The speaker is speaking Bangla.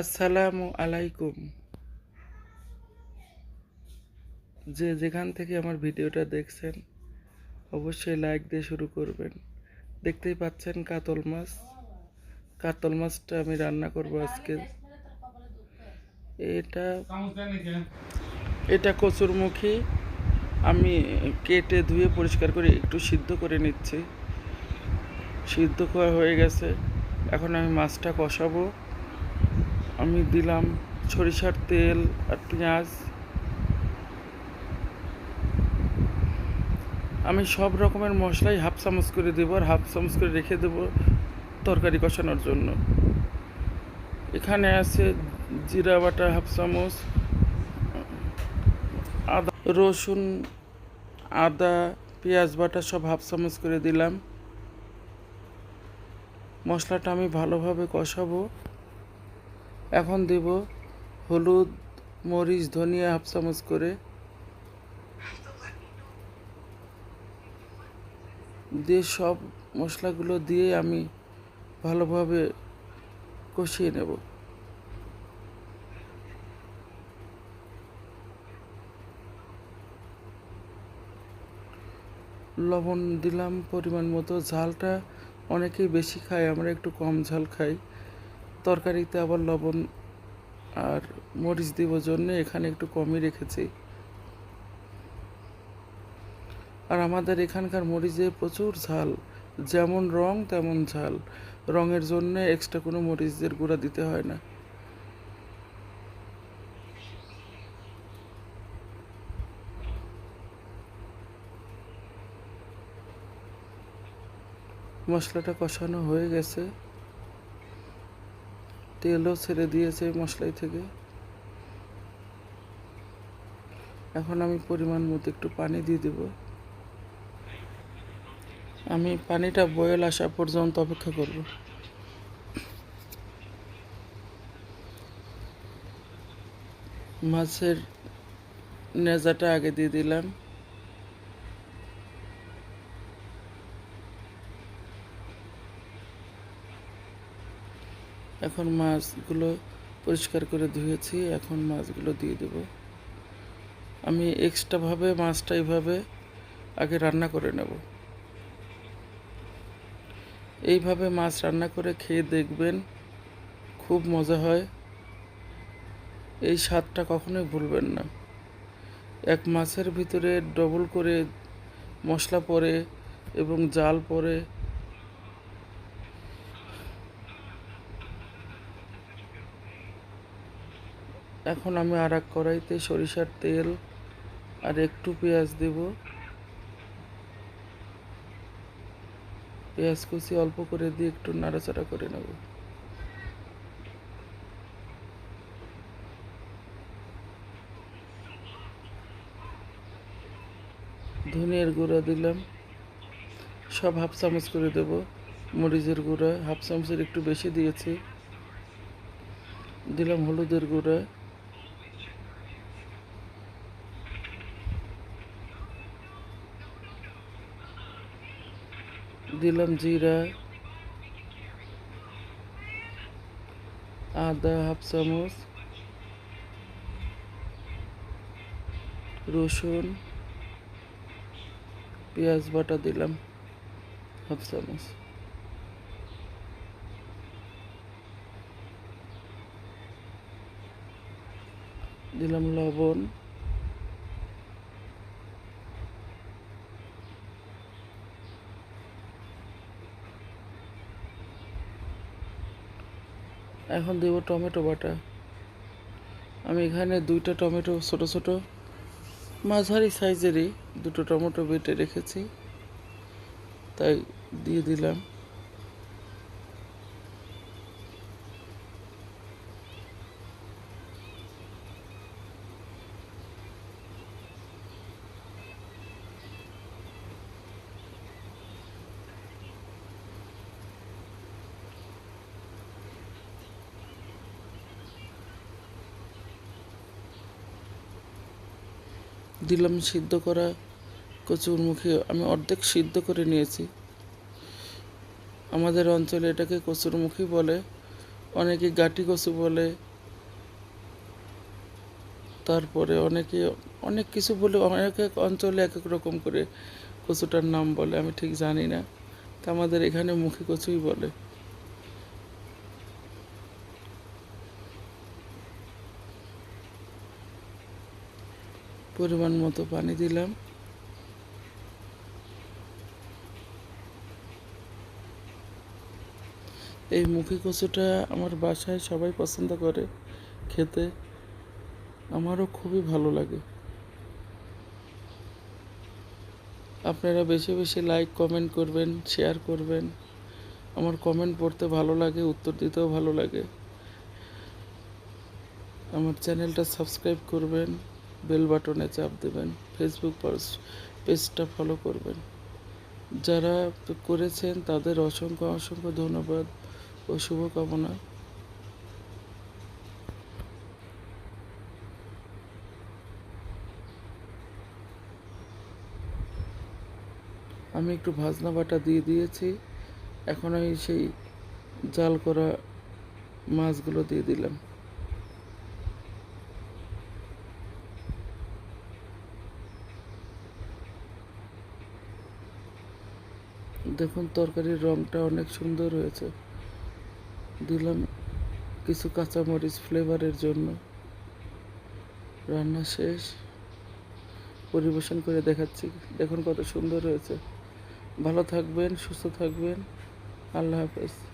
আসসালামু আলাইকুম। যে যেখান থেকে আমার ভিডিওটা দেখছেন, অবশ্যই লাইক দিয়ে শুরু করবেন। দেখতেই পাচ্ছেন কাতল মাছ। কাতল মাছটা আমি রান্না করব আজকে। এটা এটা কচুরমুখী। আমি কেটে ধুয়ে পরিষ্কার করে একটু সিদ্ধ করে নিচ্ছি। সিদ্ধ করা হয়ে গেছে। এখন আমি মাছটা কষাবো। আমি দিলাম সরিষার তেল আর পেঁয়াজ। আমি সব রকমের মশলাই হাফ চামচ করে দেবো আর হাফ চামচ করে রেখে দেবো তরকারি কষানোর জন্য। এখানে আছে জিরা বাটা হাফ চামচ, আদা, রসুন, আদা, পেঁয়াজ বাটা সব হাফ চামচ করে দিলাম। মশলাটা আমি ভালোভাবে কষাবো। এখন দেব হলুদ, মরিচ, ধনিয়া হাফ চামচ করে। দিয়ে সব মশলাগুলো দিয়ে আমি ভালোভাবে কষিয়ে নেব। লবণ দিলাম পরিমাণ মতো। ঝালটা অনেকেই বেশি খায়, আমরা একটু কম ঝাল খাই। তরকারিতে আবার লবণ আর মরিচ দিব জন্য এখানে একটু কমই রেখেছি। আর আমাদের এখানকার মরিচে প্রচুর ঝাল, যেমন রং তেমন ঝাল। রঙের জন্য এক্সট্রা কোনো মরিচের গুঁড়া দিতে হয় না। মশলাটা কষানো হয়ে গেছে। তেলও ছেড়ে দিয়েছে মশলাই থেকে। এখন আমি পরিমাণ মতো একটু পানি দিয়ে দেব। আমি পানিটা বয়েল আসা পর্যন্ত অপেক্ষা করব। মাছের নেজাটা আগে দিয়ে দিলাম। এখন মাছগুলো পরিষ্কার করে ধুয়েছি, এখন মাছগুলো দিয়ে দেব। আমি এক্সট্রাভাবে মাছটা এইভাবে আগে রান্না করে নেব। এইভাবে মাছ রান্না করে খেয়ে দেখবেন খুব মজা হয়। এই স্বাদটা কখনোই ভুলবেন না। এক মাছের ভিতরে ডবল করে মশলা পরে এবং জাল পড়ে এখন আমি আর এক কড়াইতে সরিষার তেল আর একটু পেঁয়াজ দেব। পেঁয়াজ কুচি অল্প করে দিয়ে একটু নাড়াচাড়া করে নেব। ধনিয়ার গুঁড়া দিলাম। সব হাফ চামচ করে দেব। মরিচের গুঁড়া হাফ চামচের একটু বেশি দিয়েছি। দিলাম হলুদের গুঁড়া। দিলাম জিরা আদা হাফ চামচ রসুন পেঁয়াজ বাটা দিলাম হাফ চামচ। দিলাম লবণ এখন দেব টমেটো বাটা। আমি এখানে দুইটা টমেটো ছোট ছোট, মাঝারি সাইজেরই দুটো টমেটো বেটে রেখেছি। তাই দিয়ে দিলাম। দিলাম সিদ্ধ করা কচুরমুখী আমি অর্ধেক সিদ্ধ করে নিয়েছি। আমাদের অঞ্চলে এটাকে কচুরমুখী বলে, অনেকে গাটি কচু বলে, তারপরে অনেকে, অনেক কিছু বলে, অনেক এক অঞ্চলে এক এক রকম করে কচুটার নাম বলে, আমি ঠিক জানি না। তা আমাদের এখানে মুখী কচুই বলে। পরিমাণ মতো পানি দিলাম। এই মুখী কচুটা আমার বাসায় সবাই পছন্দ করে খেতে। আমারও খুবই ভালো লাগে। আপনারা বেশি বেশি লাইক কমেন্ট করবেন শেয়ার করবেন। আমার কমেন্ট পড়তে ভালো লাগে, উত্তর দিতেও ভালো লাগে। আমার চ্যানেলটা সাবস্ক্রাইব করবেন। বেল বাটনে চাপ দেবেন ফেসবুক পেজটা ফলো করবেন। যারা করেছেন তাদের অসংখ্য অসংখ্য ধন্যবাদ ও শুভকামনা। আমি একটু ভাজনা বাটা দিয়ে দিয়েছি, এখন আমি সেই জাল করা মাছগুলো দিয়ে দিলাম। দেখুন, তরকারির রংটা অনেক সুন্দর হয়েছে। দিলাম কিছু কাঁচামরিচ ফ্লেভারের জন্য। রান্না শেষ। পরিবেশন করে দেখাচ্ছি। দেখুন কত সুন্দর হয়েছে। ভালো থাকবেন, সুস্থ থাকবেন। আল্লাহ হাফেজ।